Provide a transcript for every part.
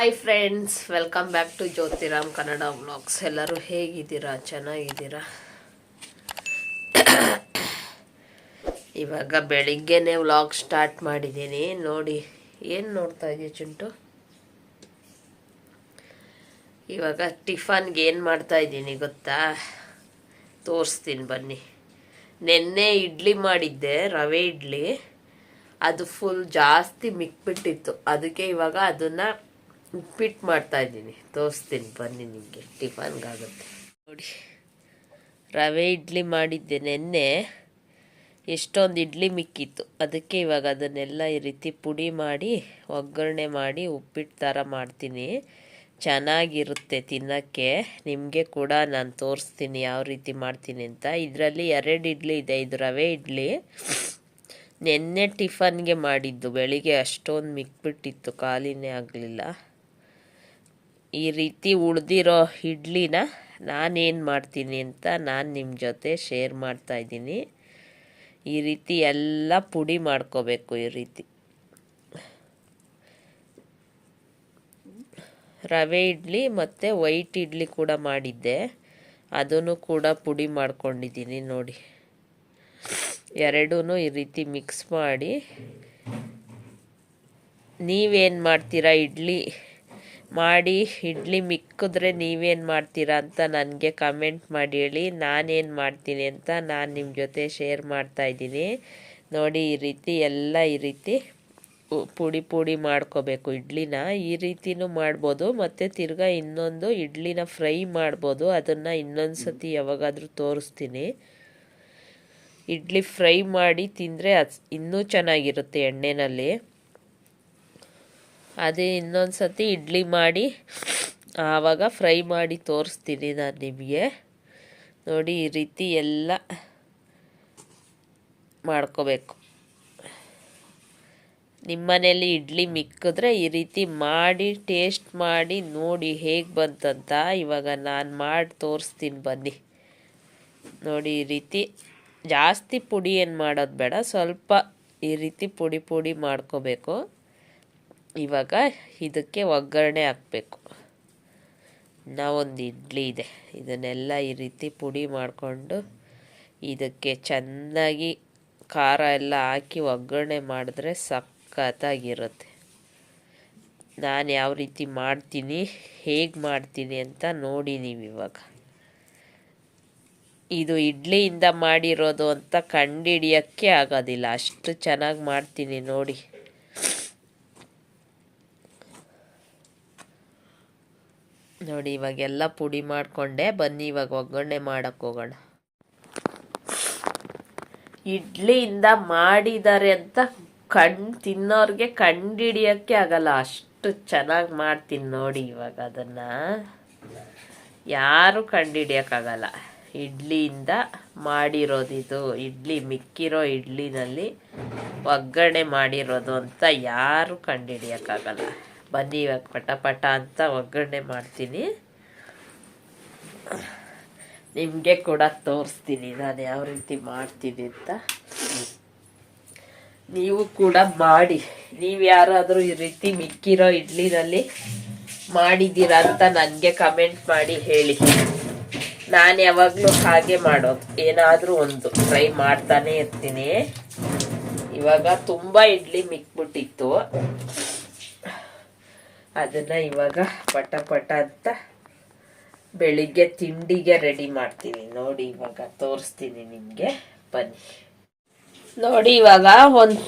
Hi friends welcome back to Jyothiram Kannada vlogs ಎಲ್ಲರೂ ಹೇಗಿದ್ದೀರಾ? ಚೆನ್ನಾಗಿದ್ದೀರಾ? ಇವಾಗ ಬೆಳಿಗ್ಗೆನೆ ವ್ಲಾಗ್ ಸ್ಟಾರ್ಟ್ ಮಾಡಿದ್ದೀನಿ. ನೋಡಿ, ಏನು ನೋಡ್ತಾ ಇದೆಯಾ ಚುಂಟು? ಇವಾಗ ಟಿಫನ್ಗೆ ಏನು ಮಾಡ್ತಾ ಇದ್ದೀನಿ ಗೊತ್ತಾ? ತೋರಿಸ್ತೀನಿ ಬನ್ನಿ. ನೆನ್ನೆ ಇಡ್ಲಿ ಮಾಡಿದ್ದೆ, ರವೆ ಇಡ್ಲಿ. ಅದು ಫುಲ್ ಜಾಸ್ತಿ ಮಿಕ್ಬಿಟ್ಟಿತ್ತು. ಅದಕ್ಕೆ ಇವಾಗ ಅದನ್ನು ಉಪ್ಪಿಟ್ಟು ಮಾಡ್ತಾ ಇದ್ದೀನಿ. ತೋರಿಸ್ತೀನಿ, ಬನ್ನಿ ನಿಮಗೆ. ಟಿಫನ್ಗಾಗುತ್ತೆ. ನೋಡಿ, ರವೆ ಇಡ್ಲಿ ಮಾಡಿದ್ದೆ ನೆನ್ನೆ. ಎಷ್ಟೊಂದು ಇಡ್ಲಿ ಮಿಕ್ಕಿತ್ತು. ಅದಕ್ಕೆ ಇವಾಗ ಅದನ್ನೆಲ್ಲ ಈ ರೀತಿ ಪುಡಿ ಮಾಡಿ, ಒಗ್ಗರಣೆ ಮಾಡಿ ಉಪ್ಪಿಟ್ಟು ಥರ ಮಾಡ್ತೀನಿ. ಚೆನ್ನಾಗಿರುತ್ತೆ ತಿನ್ನೋಕ್ಕೆ. ನಿಮಗೆ ಕೂಡ ನಾನು ತೋರಿಸ್ತೀನಿ ಯಾವ ರೀತಿ ಮಾಡ್ತೀನಿ ಅಂತ. ಇದರಲ್ಲಿ ಎರಡು ಇಡ್ಲಿ ಇದೆ, ಇದು ರವೆ ಇಡ್ಲಿ. ನೆನ್ನೆ ಟಿಫನ್ಗೆ ಮಾಡಿದ್ದು. ಬೆಳಿಗ್ಗೆ ಅಷ್ಟೊಂದು ಮಿಕ್ಬಿಟ್ಟಿತ್ತು, ಖಾಲಿನೇ ಆಗಲಿಲ್ಲ. ಈ ರೀತಿ ಉಳಿದಿರೋ ಇಡ್ಲಿನ ನಾನೇನು ಮಾಡ್ತೀನಿ ಅಂತ ನಾನು ನಿಮ್ಮ ಜೊತೆ ಶೇರ್ ಮಾಡ್ತಾ ಇದ್ದೀನಿ. ಈ ರೀತಿ ಎಲ್ಲ ಪುಡಿ ಮಾಡ್ಕೋಬೇಕು ಈ ರೀತಿ. ರವೆ ಇಡ್ಲಿ ಮತ್ತು ವೈಟ್ ಇಡ್ಲಿ ಕೂಡ ಮಾಡಿದ್ದೆ. ಅದನ್ನು ಕೂಡ ಪುಡಿ ಮಾಡ್ಕೊಂಡಿದ್ದೀನಿ ನೋಡಿ. ಎರಡೂ ಈ ರೀತಿ ಮಿಕ್ಸ್ ಮಾಡಿ. ನೀವೇನು ಮಾಡ್ತೀರಾ ಇಡ್ಲಿ? ಮಾಡಿ ಇಡ್ಲಿ ಮಿಕ್ಕಿದ್ರೆ ನೀವೇನು ಮಾಡ್ತೀರಾ ಅಂತ ನನಗೆ ಕಮೆಂಟ್ ಮಾಡಿ ಹೇಳಿ. ನಾನೇನು ಮಾಡ್ತೀನಿ ಅಂತ ನಾನು ನಿಮ್ಮ ಜೊತೆ ಶೇರ್ ಮಾಡ್ತಾ ಇದ್ದೀನಿ. ನೋಡಿ, ಈ ರೀತಿ ಎಲ್ಲ ಈ ರೀತಿ ಪುಡಿ ಪುಡಿ ಮಾಡ್ಕೋಬೇಕು ಇಡ್ಲಿನ. ಈ ರೀತಿನೂ ಮಾಡ್ಬೋದು. ಮತ್ತು ತಿರ್ಗಾ ಇನ್ನೊಂದು ಇಡ್ಲಿನ ಫ್ರೈ ಮಾಡ್ಬೋದು. ಅದನ್ನು ಇನ್ನೊಂದು ಸತಿ ಯಾವಾಗಾದರೂ ತೋರಿಸ್ತೀನಿ. ಇಡ್ಲಿ ಫ್ರೈ ಮಾಡಿ ತಿಂದರೆ ಅದು ಇನ್ನೂ ಚೆನ್ನಾಗಿರುತ್ತೆ ಎಣ್ಣೆನಲ್ಲಿ. ಅದೇ ಇನ್ನೊಂದು ಸತಿ ಇಡ್ಲಿ ಮಾಡಿ, ಆವಾಗ ಫ್ರೈ ಮಾಡಿ ತೋರಿಸ್ತೀನಿ ನಾನು ನಿಮಗೆ. ನೋಡಿ, ಈ ರೀತಿ ಎಲ್ಲ ಮಾಡ್ಕೋಬೇಕು. ನಿಮ್ಮನೇಲಿ ಇಡ್ಲಿ ಮಿಕ್ಕಿದ್ರೆ ಈ ರೀತಿ ಮಾಡಿ, ಟೇಸ್ಟ್ ಮಾಡಿ, ನೋಡಿ ಹೇಗೆ ಬಂತಂತ ಇವಾಗ ನಾನು ಮಾಡಿ ತೋರಿಸ್ತೀನಿ ಬನ್ನಿ. ನೋಡಿ, ಈ ರೀತಿ ಜಾಸ್ತಿ ಪುಡಿ ಏನು ಮಾಡೋದು ಬೇಡ, ಸ್ವಲ್ಪ ಈ ರೀತಿ ಪುಡಿ ಪುಡಿ ಮಾಡ್ಕೋಬೇಕು. ಇವಾಗ ಇದಕ್ಕೆ ಒಗ್ಗರಣೆ ಹಾಕಬೇಕು. ಒಂದು ಇಡ್ಲಿ ಇದೆ. ಇದನ್ನೆಲ್ಲ ಈ ರೀತಿ ಪುಡಿ ಮಾಡಿಕೊಂಡು ಇದಕ್ಕೆ ಚೆನ್ನಾಗಿ ಖಾರ ಎಲ್ಲ ಹಾಕಿ ಒಗ್ಗರಣೆ ಮಾಡಿದ್ರೆ ಸಖತ್ತಾಗಿರುತ್ತೆ. ನಾನು ಯಾವ ರೀತಿ ಮಾಡ್ತೀನಿ, ಹೇಗೆ ಮಾಡ್ತೀನಿ ಅಂತ ನೋಡಿ ನೀವು ಇವಾಗ. ಇದು ಇಡ್ಲಿಯಿಂದ ಮಾಡಿರೋದು ಅಂತ ಕಂಡಿಡಿಯೋಕ್ಕೆ ಆಗೋದಿಲ್ಲ. ಅಷ್ಟು ಚೆನ್ನಾಗಿ ಮಾಡ್ತೀನಿ ನೋಡಿ. ನೋಡಿ, ಇವಾಗೆಲ್ಲ ಪುಡಿ ಮಾಡಿಕೊಂಡೆ. ಬನ್ನಿ, ಇವಾಗ ಒಗ್ಗರಣೆ ಮಾಡೋಕ್ಕೆ ಹೋಗೋಣ. ಇಡ್ಲಿಯಿಂದ ಮಾಡಿದ್ದಾರೆ ಅಂತ ಕಣ್, ತಿನ್ನೋರಿಗೆ ಕಂಡಿಡಿಯೋಕ್ಕೆ ಆಗಲ್ಲ. ಅಷ್ಟು ಚೆನ್ನಾಗಿ ಮಾಡ್ತೀನಿ ನೋಡಿ ಇವಾಗ ಅದನ್ನು. ಯಾರು ಕಂಡಿಡಿಯೋಕ್ಕಾಗಲ್ಲ ಇಡ್ಲಿಯಿಂದ ಮಾಡಿರೋದು ಇದು. ಇಡ್ಲಿ ಮಿಕ್ಕಿರೋ ಇಡ್ಲಿನಲ್ಲಿ ಒಗ್ಗರಣೆ ಮಾಡಿರೋದು ಅಂತ ಯಾರು ಕಂಡಿಡಿಯೋಕ್ಕಾಗಲ್ಲ ಬನ್ನಿ ಇವಾಗ ಪಟ ಪಟ ಅಂತ ಒಗ್ಗರಣೆ ಮಾಡ್ತೀನಿ. ನಿಮಗೆ ಕೂಡ ತೋರಿಸ್ತೀನಿ, ನಾನು ಯಾವ ರೀತಿ ಮಾಡ್ತೀನಿ ಅಂತ. ನೀವು ಕೂಡ ಮಾಡಿ. ನೀವು ಯಾರಾದರೂ ಈ ರೀತಿ ಮಿಕ್ಕಿರೋ ಇಡ್ಲಿನಲ್ಲಿ ಮಾಡಿದ್ದೀರಾ ಅಂತ ನನಗೆ ಕಮೆಂಟ್ ಮಾಡಿ ಹೇಳಿ. ನಾನು ಯಾವಾಗಲೂ ಹಾಗೆ ಮಾಡೋದು. ಏನಾದರೂ ಒಂದು ಟ್ರೈ ಮಾಡ್ತಾನೆ ಇರ್ತೀನಿ. ಇವಾಗ ತುಂಬ ಇಡ್ಲಿ ಮಿಕ್ಬಿಟ್ಟಿತ್ತು. ಅದನ್ನ ಇವಾಗ ಪಟ ಪಟ ಅಂತ ಬೆಳಿಗ್ಗೆ ತಿಂಡಿಗೆ ರೆಡಿ ಮಾಡ್ತೀನಿ. ನೋಡಿ ಇವಾಗ ತೋರಿಸ್ತೀನಿ ನಿಮಗೆ. ಬನ್ನಿ. ನೋಡಿ ಇವಾಗ ಒಂದು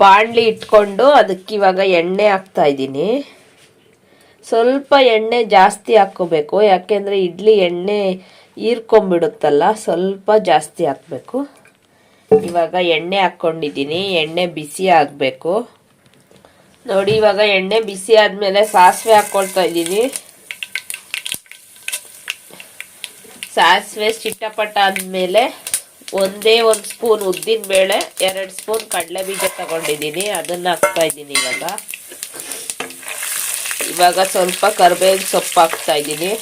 ಬಾಣಲಿ ಇಟ್ಕೊಂಡು ಅದಕ್ಕೆ ಇವಾಗ ಎಣ್ಣೆ ಹಾಕ್ತಾ ಇದ್ದೀನಿ. ಸ್ವಲ್ಪ ಎಣ್ಣೆ ಜಾಸ್ತಿ ಹಾಕ್ಕೋಬೇಕು. ಯಾಕೆಂದರೆ ಇಡ್ಲಿ ಎಣ್ಣೆ ಹೀರ್ಕೊಂಬಿಡುತ್ತಲ್ಲ ಸ್ವಲ್ಪ ಜಾಸ್ತಿ ಹಾಕಬೇಕು. ಇವಾಗ ಎಣ್ಣೆ ಹಾಕ್ಕೊಂಡಿದ್ದೀನಿ. ಎಣ್ಣೆ ಬಿಸಿ ಆಗಬೇಕು. ನೋಡಿ, ಇವಾಗ ಎಣ್ಣೆ ಬಿಸಿ ಆದಮೇಲೆ ಸಾಸಿವೆ ಹಾಕ್ಕೊಳ್ತಾ ಇದ್ದೀನಿ. ಸಾಸಿವೆ ಚಿಟ್ಟಪಟ್ಟ ಆದಮೇಲೆ ಒಂದೇ ಒಂದು ಸ್ಪೂನ್ ಉದ್ದಿನ ಬೇಳೆ, ಎರಡು ಸ್ಪೂನ್ ಕಡಲೆ ಬೀಜ ತಗೊಂಡಿದ್ದೀನಿ. ಅದನ್ನು ಹಾಕ್ತಾ ಇದ್ದೀನಿ ಇವಾಗ. ಇವಾಗ ಸ್ವಲ್ಪ ಕರ್ಬೇವಿನ ಸೊಪ್ಪು ಹಾಕ್ತಾ ಇದ್ದೀನಿ.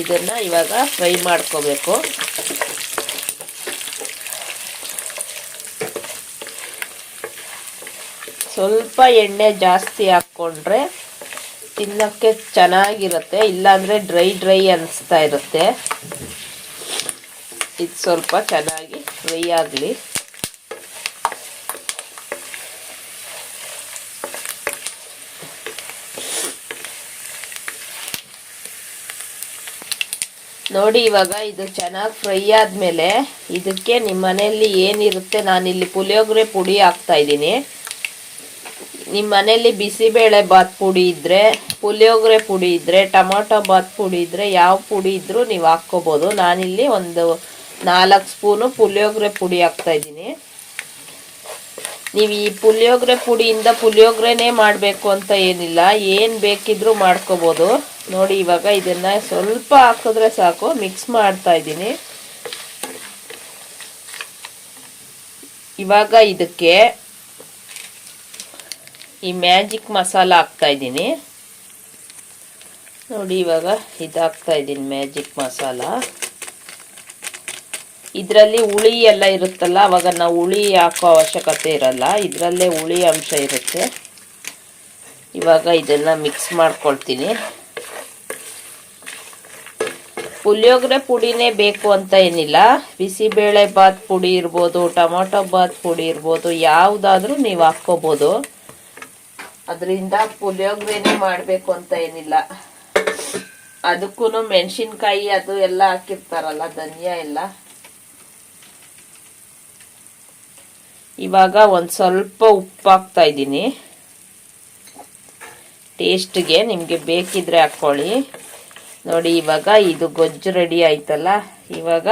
ಇದನ್ನ ಇವಾಗ ಫ್ರೈ ಮಾಡ್ಕೋಬೇಕು. ಸ್ವಲ್ಪ ಎಣ್ಣೆ ಜಾಸ್ತಿ ಹಾಕ್ಕೊಂಡ್ರೆ ತಿನ್ನೋಕ್ಕೆ ಚೆನ್ನಾಗಿರುತ್ತೆ, ಇಲ್ಲಾಂದರೆ ಡ್ರೈ ಡ್ರೈ ಅನಿಸ್ತಾ ಇರುತ್ತೆ. ಇದು ಸ್ವಲ್ಪ ಚೆನ್ನಾಗಿ ಫ್ರೈ ಆಗಲಿ. ನೋಡಿ ಇವಾಗ ಇದು ಚೆನ್ನಾಗಿ ಫ್ರೈ ಆದಮೇಲೆ ಇದಕ್ಕೆ ನಿಮ್ಮ ಮನೆಯಲ್ಲಿ ಏನಿರುತ್ತೆ, ನಾನಿಲ್ಲಿ ಪುಳಿಯೋಗರೆ ಪುಡಿ ಹಾಕ್ತಾ ಇದ್ದೀನಿ. ನಿಮ್ಮ ಮನೆಯಲ್ಲಿ ಬಿಸಿಬೇಳೆ ಬಾತ್ ಪುಡಿ ಇದ್ದರೆ ಪುಳಿಯೋಗರೆ ಪುಡಿ ಇದ್ದರೆ ಟೊಮೊಟೊ ಬಾತ್ ಪುಡಿ ಇದ್ದರೆ ಯಾವ ಪುಡಿ ಇದ್ದರೂ ನೀವು ಹಾಕ್ಕೋಬೋದು. ನಾನಿಲ್ಲಿ ಒಂದು ನಾಲ್ಕು ಸ್ಪೂನು ಪುಳಿಯೋಗರೆ ಪುಡಿ ಹಾಕ್ತಾ ಇದ್ದೀನಿ. ನೀವು ಈ ಪುಳಿಯೋಗರೆ ಪುಡಿಯಿಂದ ಪುಳಿಯೋಗರೆನೇ ಮಾಡಬೇಕು ಅಂತ ಏನಿಲ್ಲ. ಏನು ಬೇಕಿದ್ರೂ ಮಾಡ್ಕೋಬೋದು. ನೋಡಿ, ಇವಾಗ ಇದನ್ನು ಸ್ವಲ್ಪ ಹಾಕಿದ್ರೆ ಸಾಕು. ಮಿಕ್ಸ್ ಮಾಡ್ತಾ ಇದ್ದೀನಿ. ಇವಾಗ ಇದಕ್ಕೆ ಈ ಮ್ಯಾಜಿಕ್ ಮಸಾಲ ಹಾಕ್ತಾ ಇದ್ದೀನಿ. ನೋಡಿ, ಇವಾಗ ಇದಾಗ್ತಾ ಇದ್ದೀನಿ ಮ್ಯಾಜಿಕ್ ಮಸಾಲ. ಇದರಲ್ಲಿ ಹುಳಿ ಎಲ್ಲ ಇರುತ್ತಲ್ಲ ಅವಾಗ ನಾವು ಹುಳಿ ಹಾಕೋ ಅವಶ್ಯಕತೆ ಇರಲ್ಲ. ಇದರಲ್ಲೇ ಹುಳಿ ಅಂಶ ಇರುತ್ತೆ. ಇವಾಗ ಇದನ್ನು ಮಿಕ್ಸ್ ಮಾಡ್ಕೊಳ್ತೀನಿ. ಪುಳಿಯೋಗರೆ ಪುಡಿನೇ ಬೇಕು ಅಂತ ಏನಿಲ್ಲ. ಬಿಸಿಬೇಳೆ ಬಾತ್ ಪುಡಿ ಇರ್ಬೋದು, ಟೊಮೊಟೊ ಬಾತ್ ಪುಡಿ ಇರ್ಬೋದು, ಯಾವುದಾದ್ರೂ ನೀವು ಹಾಕ್ಕೋಬೋದು. ಅದರಿಂದ ಪುಳಿಯೋಗರೆನೇ ಮಾಡಬೇಕು ಅಂತ ಏನಿಲ್ಲ. ಅದಕ್ಕೂ ಮೆಣಸಿನ್ಕಾಯಿ ಅದು ಎಲ್ಲ ಹಾಕಿರ್ತಾರಲ್ಲ, ಧನಿಯಾ ಎಲ್ಲ. ಇವಾಗ ಒಂದು ಸ್ವಲ್ಪ ಉಪ್ಪು ಹಾಕ್ತಾ ಇದ್ದೀನಿ. ಟೇಸ್ಟ್ಗೆ ನಿಮಗೆ ಬೇಕಿದ್ರೆ ಹಾಕ್ಕೊಳ್ಳಿ ನೋಡಿ, ಇವಾಗ ಇದು ಗೊಜ್ಜು ರೆಡಿ ಆಯ್ತಲ್ಲ, ಇವಾಗ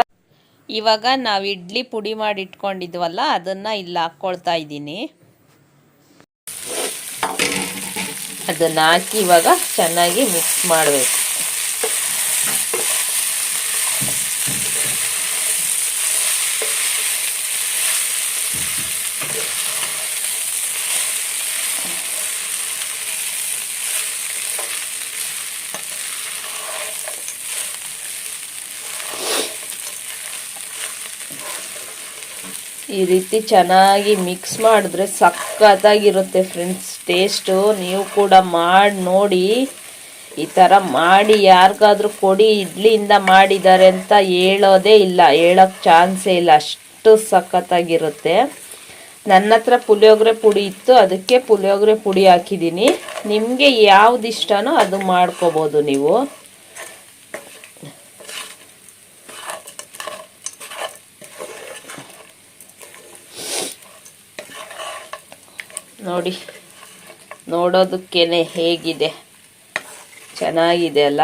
ಇವಾಗ ನಾವು ಇಡ್ಲಿ ಪುಡಿ ಮಾಡಿ ಇಟ್ಕೊಂಡಿದ್ವಲ್ಲ, ಅದನ್ನು ಇಲ್ಲಿ ಹಾಕ್ಕೊಳ್ತಾ ಇದ್ದೀನಿ. ಅದನ್ನು ಹಾಕಿ ಇವಾಗ ಚೆನ್ನಾಗಿ ಮಿಕ್ಸ್ ಮಾಡಬೇಕು. ಈ ರೀತಿ ಚೆನ್ನಾಗಿ ಮಿಕ್ಸ್ ಮಾಡಿದ್ರೆ ಸಖತ್ತಾಗಿರುತ್ತೆ ಫ್ರೆಂಡ್ಸ್ ಟೇಸ್ಟು ನೀವು ಕೂಡ ಮಾಡಿ ನೋಡಿ, ಈ ಥರ ಮಾಡಿ ಯಾರಿಗಾದ್ರೂ ಕೊಡಿ, ಇಡ್ಲಿಯಿಂದ ಮಾಡಿದ್ದಾರೆ ಅಂತ ಹೇಳೋದೇ ಇಲ್ಲ ಹೇಳೋಕ್ಕೆ ಚಾನ್ಸೇ ಇಲ್ಲ, ಅಷ್ಟು ಸಖತ್ತಾಗಿರುತ್ತೆ. ನನ್ನ ಹತ್ರ ಪುಳಿಯೋಗರೆ ಪುಡಿ ಇತ್ತು, ಅದಕ್ಕೆ ಪುಳಿಯೋಗರೆ ಪುಡಿ ಹಾಕಿದ್ದೀನಿ. ನಿಮಗೆ ಯಾವ್ದು ಇಷ್ಟನೋ ಅದು ಮಾಡ್ಕೋಬೋದು ನೀವು. ನೋಡಿ. ನೋಡೋದಕ್ಕೇನೆ ಹೇಗಿದೆ? ಚೆನ್ನಾಗಿದೆ ಅಲ್ಲ?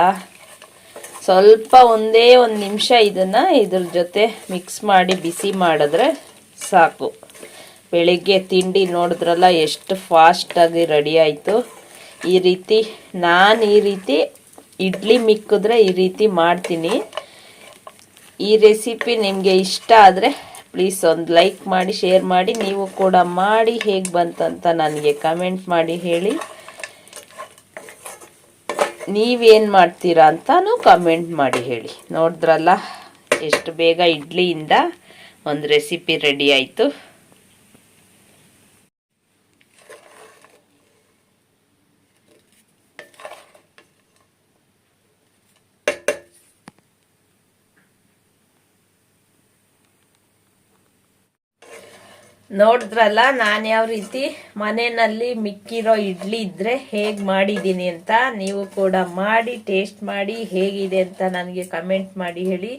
ಸ್ವಲ್ಪ ಒಂದೇ ಒಂದು ನಿಮಿಷ ಇದನ್ನು ಇದ್ರ ಜೊತೆ ಮಿಕ್ಸ್ ಮಾಡಿ ಬಿಸಿ ಮಾಡಿದ್ರೆ ಸಾಕು. ಬೆಳಿಗ್ಗೆ ತಿಂಡಿ ನೋಡಿದ್ರಲ್ಲ ಎಷ್ಟು ಫಾಸ್ಟಾಗಿ ರೆಡಿ ಆಯಿತು. ಈ ರೀತಿ, ನಾನು ಈ ರೀತಿ ಇಡ್ಲಿ ಮಿಕ್ಕಿದ್ರೆ ಈ ರೀತಿ ಮಾಡ್ತೀನಿ. ಈ ರೆಸಿಪಿ ನಿಮಗೆ ಇಷ್ಟ ಆದರೆ ಪ್ಲೀಸ್ ಒಂದು ಲೈಕ್ ಮಾಡಿ ಶೇರ್ ಮಾಡಿ, ನೀವು ಕೂಡ ಮಾಡಿ ಹೇಗೆ ಬಂತಂತ ನನಗೆ ಕಮೆಂಟ್ ಮಾಡಿ ಹೇಳಿ. ನೀವೇನು ಮಾಡ್ತೀರಾ ಅಂತಾನು ಕಮೆಂಟ್ ಮಾಡಿ ಹೇಳಿ. ನೋಡಿದ್ರಲ್ಲ, ಎಷ್ಟು ಬೇಗ ಇಡ್ಲಿಯಿಂದ ಒಂದು ರೆಸಿಪಿ ರೆಡಿ ಆಯಿತು. ನೋಡಿದ್ರಲ್ಲ, ನಾನು ಯಾವ ರೀತಿ ಮನೆಯಲ್ಲಿ ಮಿಕ್ಕಿರೋ ಇಡ್ಲಿ ಇದ್ದರೆ ಹೇಗೆ ಮಾಡಿದ್ದೀನಿ ಅಂತ ನೀವು ಕೂಡ ಮಾಡಿ ಟೇಸ್ಟ್ ಮಾಡಿ ಹೇಗಿದೆ ಅಂತ ನನಗೆ ಕಮೆಂಟ್ ಮಾಡಿ ಹೇಳಿ.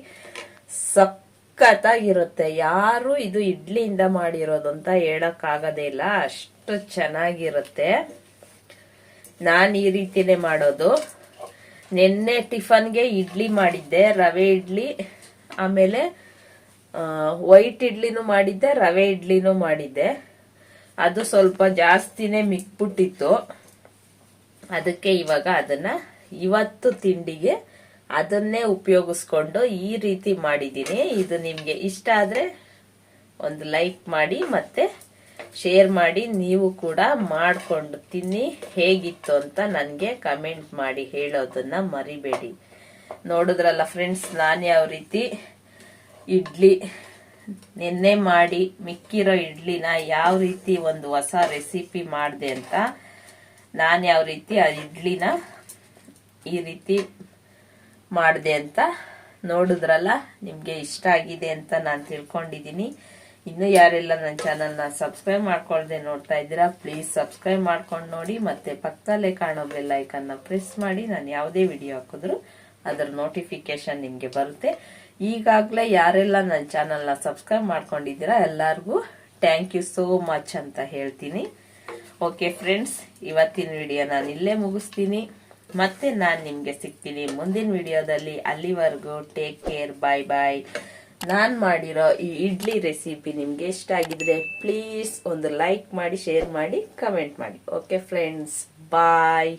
ಸಖತ್ತಾಗಿರುತ್ತೆ. ಯಾರು ಇದು ಇಡ್ಲಿಯಿಂದ ಮಾಡಿರೋದು ಅಂತ ಹೇಳೋಕ್ಕಾಗೋದೇ ಇಲ್ಲ. ಅಷ್ಟು ಚೆನ್ನಾಗಿರುತ್ತೆ. ನಾನು ಈ ರೀತಿನೇ ಮಾಡೋದು. ನಿನ್ನೆ ಟಿಫನ್ಗೆ ಇಡ್ಲಿ ಮಾಡಿದ್ದೆ, ರವೆ ಇಡ್ಲಿ, ಆಮೇಲೆ ವೈಟ್ ಇಡ್ಲಿನೂ ಮಾಡಿದ್ದೆ, ರವೆ ಇಡ್ಲಿನೂ ಮಾಡಿದ್ದೆ. ಅದು ಸ್ವಲ್ಪ ಜಾಸ್ತಿನೇ ಮಿಕ್ಬಿಟ್ಟಿತ್ತು. ಅದಕ್ಕೆ ಇವಾಗ ಅದನ್ನ ಇವತ್ತು ತಿಂಡಿಗೆ ಅದನ್ನೇ ಉಪಯೋಗಿಸ್ಕೊಂಡು ಈ ರೀತಿ ಮಾಡಿದ್ದೀನಿ. ಇದು ನಿಮಗೆ ಇಷ್ಟ ಆದರೆ ಒಂದು ಲೈಕ್ ಮಾಡಿ ಮತ್ತೆ ಶೇರ್ ಮಾಡಿ. ನೀವು ಕೂಡ ಮಾಡಿಕೊಂಡು ತಿನ್ನಿ. ಹೇಗಿತ್ತು ಅಂತ ನನಗೆ ಕಮೆಂಟ್ ಮಾಡಿ ಹೇಳೋದನ್ನ ಮರಿಬೇಡಿ. ನೋಡಿದ್ರಲ್ಲ ಫ್ರೆಂಡ್ಸ್ ನಾನು ಯಾವ ರೀತಿ ಇಡ್ಲಿ. ನಿನ್ನೆ ಮಾಡಿ ಮಿಕ್ಕಿರೋ ಇಡ್ಲಿನ ಯಾವ ರೀತಿ ಒಂದು ಹೊಸ ರೆಸಿಪಿ ಮಾಡಿದೆ ಅಂತ ನಾನು ಯಾವ ರೀತಿ ಆ ಇಡ್ಲಿನ ಈ ರೀತಿ ಮಾಡಿದೆ ಅಂತ ನೋಡಿದ್ರಲ್ಲ, ನಿಮಗೆ ಇಷ್ಟ ಆಗಿದೆ ಅಂತ ನಾನು ತಿಳ್ಕೊಂಡಿದ್ದೀನಿ. ಇನ್ನು ಯಾರೆಲ್ಲ ನನ್ನ ಚಾನಲ್ನ ಸಬ್ಸ್ಕ್ರೈಬ್ ಮಾಡ್ಕೊಳ್ದೆ ನೋಡ್ತಾ ಇದ್ದೀರಾ, ಪ್ಲೀಸ್ ಸಬ್ಸ್ಕ್ರೈಬ್ ಮಾಡ್ಕೊಂಡು ನೋಡಿ, ಮತ್ತೆ ಪಕ್ಕದಲ್ಲೇ ಕಾಣೋ ಬೆಲ್ ಐಕನ್ನ ಪ್ರೆಸ್ ಮಾಡಿ, ನಾನು ಯಾವುದೇ ವಿಡಿಯೋ ಹಾಕಿದ್ರು ಅದರ ನೋಟಿಫಿಕೇಶನ್ ನಿಮಗೆ ಬರುತ್ತೆ. ಈಗಾಗಲೇ ಯಾರೆಲ್ಲ ನನ್ನ ಚಾನಲ್ನ ಸಬ್ಸ್ಕ್ರೈಬ್ ಮಾಡ್ಕೊಂಡಿದ್ದೀರಾ ಎಲ್ಲರಿಗೂ ಥ್ಯಾಂಕ್ ಯು ಸೋ ಮಚ್ ಅಂತ ಹೇಳ್ತೀನಿ. ಓಕೆ ಫ್ರೆಂಡ್ಸ್ ಇವತ್ತಿನ ವಿಡಿಯೋ ನಾನು ಇಲ್ಲೇ ಮುಗಿಸ್ತೀನಿ. ಮತ್ತೆ ನಾನು ನಿಮಗೆ ಸಿಗ್ತೀನಿ ಮುಂದಿನ ವಿಡಿಯೋದಲ್ಲಿ ಅಲ್ಲಿವರೆಗೂ ಟೇಕ್ ಕೇರ್ ಬಾಯ್ ಬಾಯ್ ನಾನು ಮಾಡಿರೋ ಈ ಇಡ್ಲಿ ರೆಸಿಪಿ ನಿಮಗೆ ಇಷ್ಟ ಆಗಿದ್ರೆ ಪ್ಲೀಸ್ ಒಂದು ಲೈಕ್ ಮಾಡಿ ಶೇರ್ ಮಾಡಿ ಕಮೆಂಟ್ ಮಾಡಿ. Okay friends bye